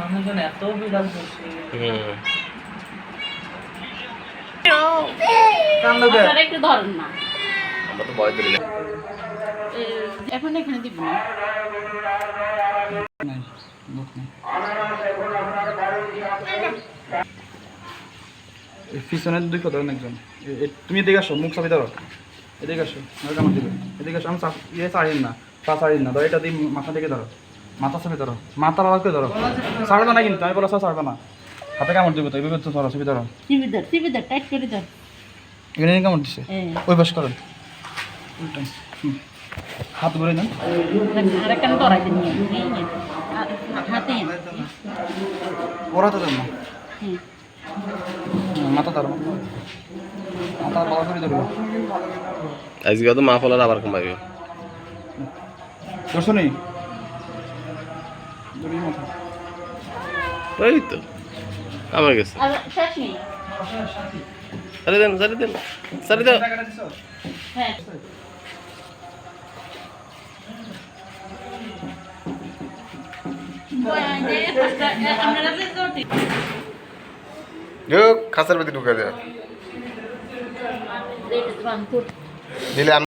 মানুষজন এত বিড়াল করছে হুম। কান্দবে আপনারা একটু ধরেন না। আমরা তো ভয় ধরি এখন এখানে দিব না। নাই লোক নেই এই পিছনের দুই কথা একজন তুমি এদিকে আসো মুখ চাপি ধরো। এদিকে আসো দিবে। এদিকে আসো আমি ইয়ে চাড়িন না পা চাড়িন না। ধরো এটা দিয়ে মাথা থেকে ধরো। মাথা চাপে ধরো। মাথার আলাদা ধরো। ছাড়বে না কিন্তু আমি বলা ছাড়বে না। হাতে কামড় দিবে তো এইভাবে তো ধরো ছবি ধরো টিভি ধর টিভি ধর টাইট করে ধর এখানে নিয়ে কামড় দিছে ওই বাস করেন হাত ভরে দেন আর একটা ধরাই দিন হাতে। ওর দেন না মাথা ধরো মাথা বড় করে ধরো আজকে তো মা ফলার আবার কমাবে ধরছো ওই তো আমার গেছে। সারি দেন সারি দেন সারি দাও। হ্যাঁ। খাসের ভিতরে ঢুকে দেয় দিলে দিলে